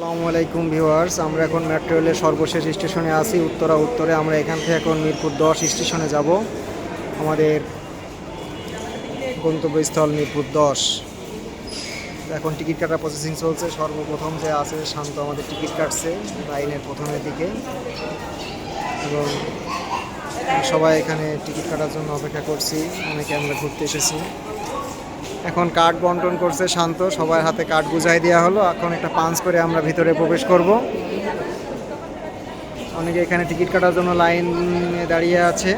আসসালামু আলাইকুম ভিউয়ার্স, আমরা এখন মেট্রো রেলের সর্বশেষ স্টেশনে আছি। উত্তরা উত্তরে আমরা এখান থেকে এখন মিরপুর দশ স্টেশনে যাব। আমাদের গন্তব্যস্থল মিরপুর দশ। এখন টিকিট কাটার প্রসেসিং চলছে। সর্বপ্রথম যে আছে শান্ত আমাদের টিকিট কাটছে লাইনের প্রথমের দিকে। এবং সবাই এখানে টিকিট কাটার জন্য অপেক্ষা করছি। অনেকে আমরা ঘুরতে এসেছি। এখন কার্ড বন্টন করছে শান্ত, সবার হাতে কার্ড বুঝাই দেওয়া হলো, এখন একটা পাঞ্চ করে আমরা ভিতরে প্রবেশ করব। অনেকে এখানে টিকিট কাটার জন্য লাইনে দাঁড়িয়ে আছে।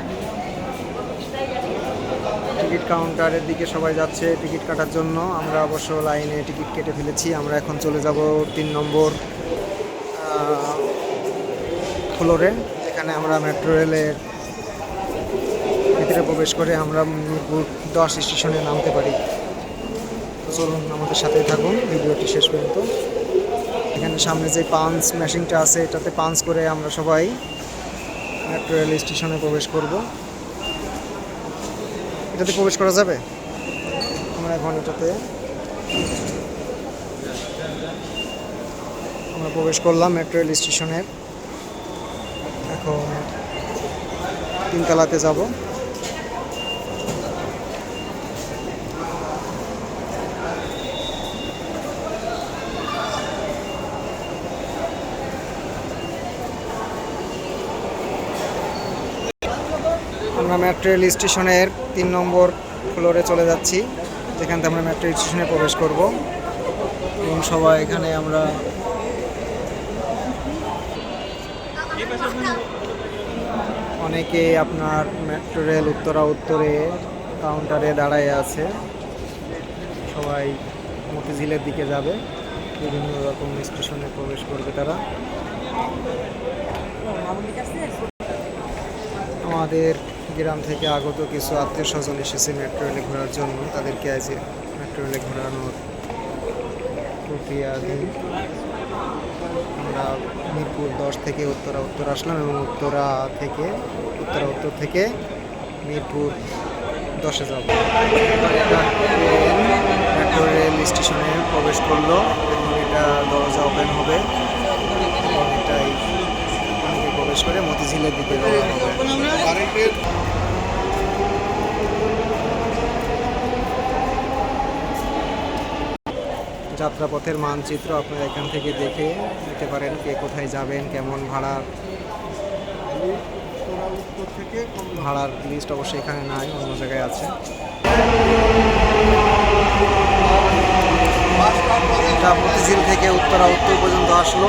টিকিট কাউন্টারের দিকে সবাই যাচ্ছে টিকিট কাটার জন্য। আমরা অবশ্য লাইনে টিকিট কেটে ফেলেছি, আমরা এখন চলে যাব তিন নম্বর ফ্লোরে, যেখানে আমরা মেট্রো রেলের ভিতরে প্রবেশ করে আমরা মিরপুর দশ স্টেশনে নামতে পারি। চলুন আমাদের সাথেই থাকুন, ভিডিওটি শেষ পর্যন্ত। এখানে সামনে যে পাঞ্চ মেশিনটা আছে, এটাতে পাঞ্চ করে আমরা সবাই মেট্রো রেল স্টেশনে প্রবেশ করব। এটাতে প্রবেশ করা যাবে? আমরা এখন এটাতে আমরা প্রবেশ করলাম মেট্রো রেল স্টেশনের। এখন তিনতলাতে যাব। আমরা মেট্রো রেল স্টেশনের তিন নম্বর ফ্লোরে চলে যাচ্ছি, যেখান থেকে আমরা মেট্রো স্টেশনে প্রবেশ করব। এবং সবাই এখানে আমরা অনেকে আপনার মেট্রো রেল উত্তরা উত্তরে কাউন্টারে দাঁড়ায় আছে। সবাই মতিঝিলের দিকে যাবে, বিভিন্ন রকম স্টেশনে প্রবেশ করবে তারা। আমাদের গ্রাম থেকে আগত কিছু আত্মীয় স্বজন এসেছে মেট্রো রেলে ঘোরার জন্য। তাদেরকে আজ মেট্রো রেলে ঘোরানোর প্রক্রিয়াধীন আমরা মিরপুর দশ থেকে উত্তরা উত্তর আসলাম এবং উত্তরা থেকে, উত্তরা উত্তর থেকে মিরপুর দশে যাব। মেট্রো রেল স্টেশনে প্রবেশ করল। এবং এটা দরজা ওপেন হবে। প্রবেশ করে মতিঝিলের দিকে যাত্রাপথের মানচিত্র আপনারা এখান থেকে দেখে নিতে পারেন কে কোথায় যাবেন, কেমন ভাড়ার ভাড়ার লিস্ট অবশ্যই এখানে নাই, অন্য জায়গায় আছে। মতিঝিল থেকে উত্তরা উত্তর পর্যন্ত আসলো।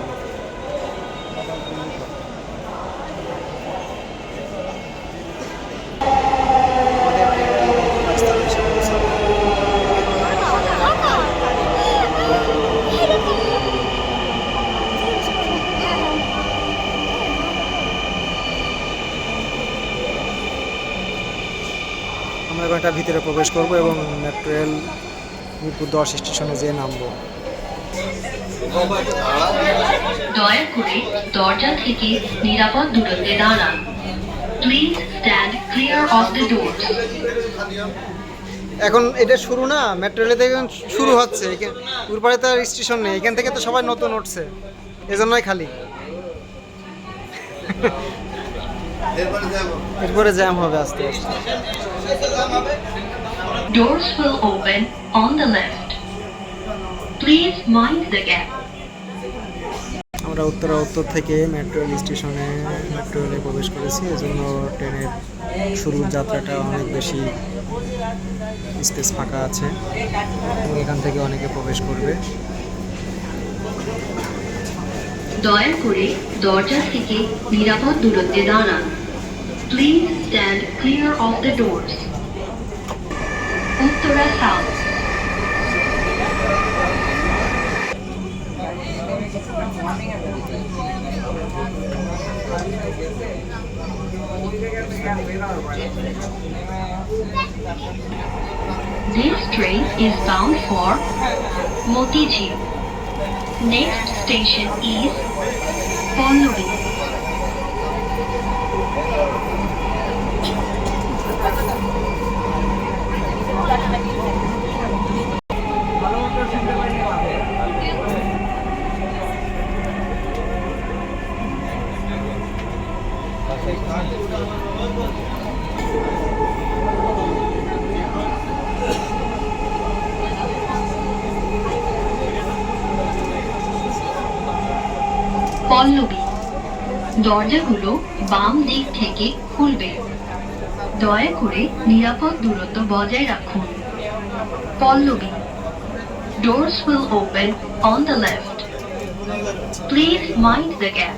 আমরা এবার একটা ভিতরে প্রবেশ করব এবং মেট্রো রেল মিরপুর দশ স্টেশনে যেয়ে নামবো। দয়া করে দরজা থেকে নিরাপদ দূরত্বে দাঁড়ান। Please stand clear of the doors এখন এটা শুরু না? মেট্রো রেলে থেকে শুরু হচ্ছে। উরপাড়ে তো আর স্টেশন নেই। এখান থেকে তো সবাই নতুন উঠছে। এজন্যই খালি। এরপরে জ্যাম হবে আস্তে আস্তে। Doors will open on the left. Please mind the gap. আমরা উত্তরা উত্তর থেকে মেট্রো রেল স্টেশনে মেট্রো রেলে প্রবেশ করেছি এজন্য ট্রেনের শুরুর যাত্রাটা অনেক বেশি স্পেস ফাঁকা আছে এবং এখান থেকে অনেকে প্রবেশ করবে দয়া করে দরজা থেকে নিরাপদ দূরত্বে দাঁড়ান Please stand clear of the doors. Uttara This train is bound for Motiji. Next station is Ponuri. Pallavi. দরজাগুলো বাম দিক থেকে খুলবে। দয়া করে নিরাপদ দূরত্ব বজায় রাখুন। Pallabi doors will open on the left please mind the gap.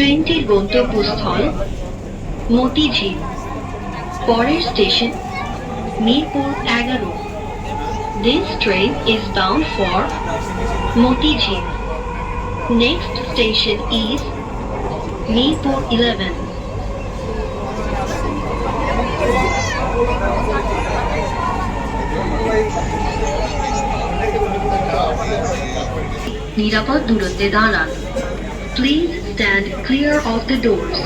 ট্রেনটির গন্তব্যস্থল মতিঝিল পরের স্টেশন মিরপুর এগারো This train is bound for Motijil. Next station is Mirpur 11. নিরাপদ দূরত্বে দাঁড়ান please stand clear of the doors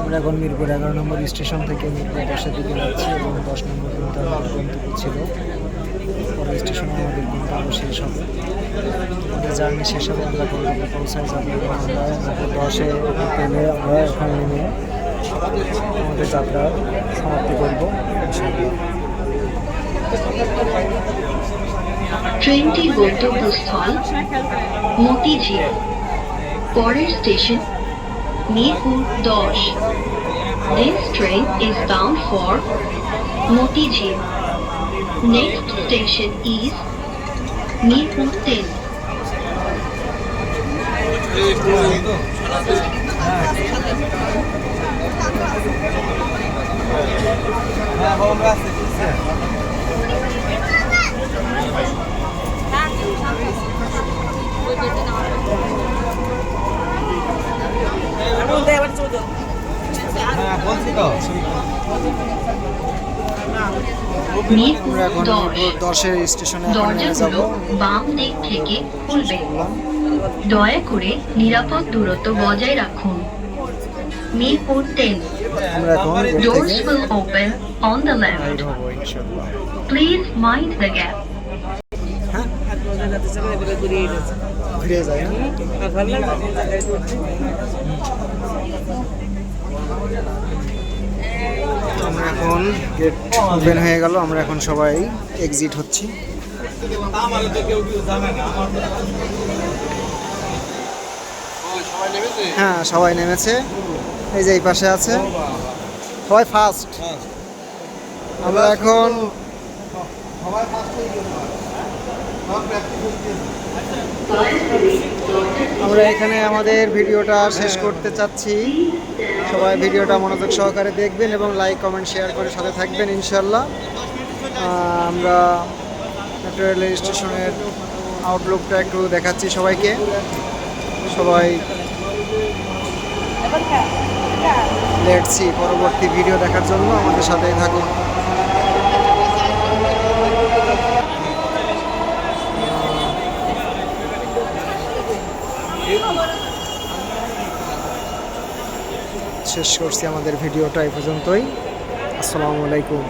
আমরা এখন মিরপুর এগারো নম্বর স্টেশন থেকে মিরপুর দশের দিকে যাচ্ছি এবং দশ নম্বর কিন্তু আমাদের গন্তব্য ছিল। পরের স্টেশনে আমাদের গন্তব্য শেষ হবে। আমাদের জার্নি শেষ হবে, আমরা গন্তব্যে পৌঁছায় যাব আমরা দশে পেলে আমরা এখানে নেমে আমাদের যাত্রা সমাপ্তি করব। ট্রেনটির গন্তব্যস্থল মতিঝিল পরের স্টেশন মিরপুর দশ This train is bound for Motijil. Next station is Mirpur 10. Mirpur আমরা এখন দশের স্টেশনে দরজাগুলো বাম দিক থেকে খুলবে। দয়া করে নিরাপদ দূরত্ব বজায় রাখুন। মিরপুর টেন আমরা এখন Doors will open on the left. Please mind the gap. হ্যাঁ ঘুরে যায় আমরা এখন গেট ওপেন হয়ে গেল আমরা এখন সবাই এক্সিট হচ্ছি হ্যাঁ সবাই নেমেছে। এই যে এই পাশে আছে। সবাই ফার্স্ট আমরা এখন আমরা এখানে আমাদের ভিডিওটা শেষ করতে চাচ্ছি। সবাই ভিডিওটা মনোযোগ সহকারে দেখবেন এবং লাইক কমেন্ট শেয়ার করে সাথে থাকবেন ইনশাল্লাহ আমরা মেট্রো রেল স্টেশনের আউটলুকটা একটু দেখাচ্ছি সবাইকে। সবাই লেটসি পরবর্তী ভিডিও দেখার জন্য আমাদের সাথেই থাকুন। শেষ করছি আমাদের ভিডিওটা এই পর্যন্তই। আসসালামু আলাইকুম।